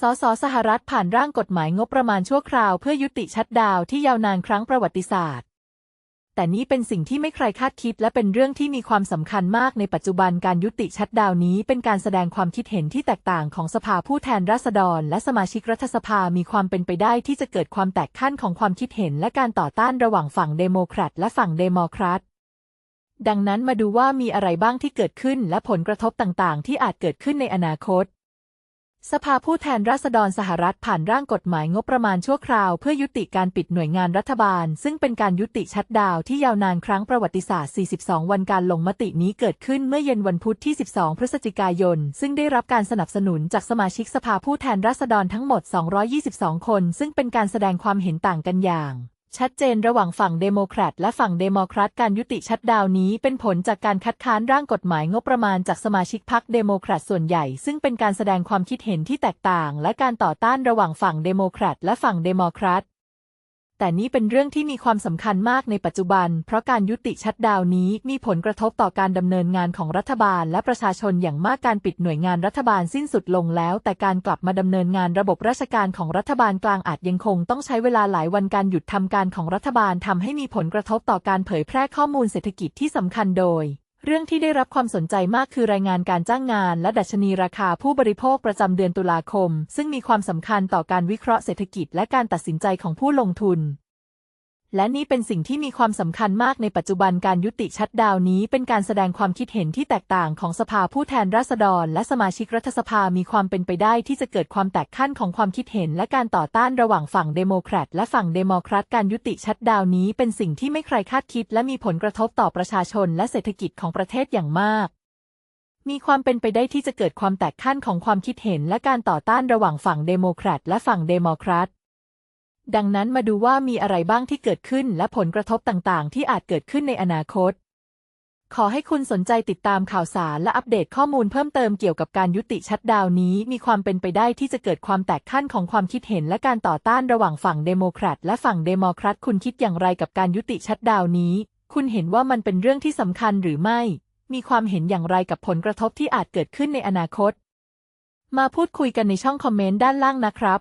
สสสหรัฐผ่านร่างกฎหมายงบประมาณชั่วคราวเพื่อยุติชัดดาวที่ยาวนานครั้งประวัติศาสตร์ แต่นี้เป็นสิ่งที่ไม่ใครคาดคิดและเป็นเรื่องที่มีความสำคัญมากในปัจจุบันการยุติชัดดาวน์นี้ เป็นการแสดงความคิดเห็นที่แตกต่างของสภาผู้แทนราษฎร และสมาชิกรัฐสภามีความเป็นไปได้ที่จะเกิดความแตกขั้นของความคิดเห็น และการต่อต้านระหว่างฝั่งเดโมแครตและฝั่งเดโมแครตดังนั้นมาดูว่ามีอะไรบ้างที่เกิดขึ้นและผลกระทบต่างๆ ที่อาจเกิดขึ้นในอนาคต สภาผู้แทนราษฎรสหรัฐผ่านร่างกฎหมายงบประมาณชั่วคราวเพื่อยุติการปิดหน่วยงานรัฐบาล ซึ่งเป็นการยุติชัดดาวที่ยาวนานครั้งประวัติศาสตร์ 42 วันการลงมตินี้เกิดขึ้นเมื่อเย็นวันพุธที่ 12 พฤศจิกายน ซึ่งได้รับการสนับสนุนจากสมาชิกสภาผู้แทนราษฎรทั้งหมด 222 คน ซึ่งเป็นการแสดงความเห็นต่างกันอย่าง ชัดเจนระหว่างฝั่งเดโมแครตและฝั่งเดโมแครตการยุติชัดดาวนี้เป็นผลจากการคัดค้านร่างกฎหมายงบประมาณจากสมาชิกพรรคเดโมแครตส่วนใหญ่ ซึ่งเป็นการแสดงความคิดเห็นที่แตกต่าง และการต่อต้านระหว่างฝั่งเดโมแครตและฝั่งเดโมแครต แต่นี้เป็นเรื่องที่มีความสำคัญมากในปัจจุบัน เพราะการยุติชัดดาวนี้มีผลกระทบต่อการดำเนินงานของรัฐบาลและประชาชนอย่างมากการปิดหน่วยงานรัฐบาลสิ้นสุดลงแล้ว แต่การกลับมาดำเนินงานระบบราชการของรัฐบาลกลางอาจยังคงต้องใช้เวลาหลายวันการหยุดทำการของรัฐบาลทำให้มีผลกระทบต่อการเผยแพร่ข้อมูลเศรษฐกิจที่สำคัญโดย เรื่องที่ได้รับความสนใจมากคือรายงานการจ้างงาน และดัชนีราคาผู้บริโภคประจำเดือนตุลาคม ซึ่งมีความสำคัญต่อการวิเคราะห์เศรษฐกิจและการตัดสินใจของผู้ลงทุน และนี่เป็นสิ่งที่มีความสำคัญมากในปัจจุบันการยุติชัดดาวนี้ เป็นการแสดงความคิดเห็นที่แตกต่างของสภาผู้แทนราษฎร และสมาชิกรัฐสภามีความเป็นไปได้ที่จะเกิดความแตกขั้นของความคิดเห็น และการต่อต้านระหว่างฝั่งเดโมแครตและฝั่งเดโมแครตการยุติชัดดาวน์นี้ เป็นสิ่งที่ไม่ใครคาดคิด และมีผลกระทบต่อประชาชน และเศรษฐกิจของประเทศอย่างมากมีความเป็นไปได้ที่จะเกิดความแตกขั้นของความคิดเห็นและการต่อต้านระหว่างฝั่งเดโมแครตและฝั่งเดโมแครต ดังนั้นมาดูว่ามีอะไรบ้างที่เกิดขึ้นและผลกระทบต่างๆ ที่อาจเกิดขึ้นในอนาคต ขอให้คุณสนใจติดตามข่าวสารและอัปเดตข้อมูลเพิ่มเติมเกี่ยวกับการยุติชัดดาวนี้ มีความเป็นไปได้ที่จะเกิดความแตกขั้นของความคิดเห็นและการต่อต้านระหว่างฝั่งเดโมแครตและฝั่งเดโมแครตคุณคิดอย่างไรกับการยุติชัดดาวน์นี้ คุณเห็นว่ามันเป็นเรื่องที่สำคัญหรือไม่ มีความเห็นอย่างไรกับผลกระทบที่อาจเกิดขึ้นในอนาคต มาพูดคุยกันในช่องคอมเมนต์ด้านล่างนะครับ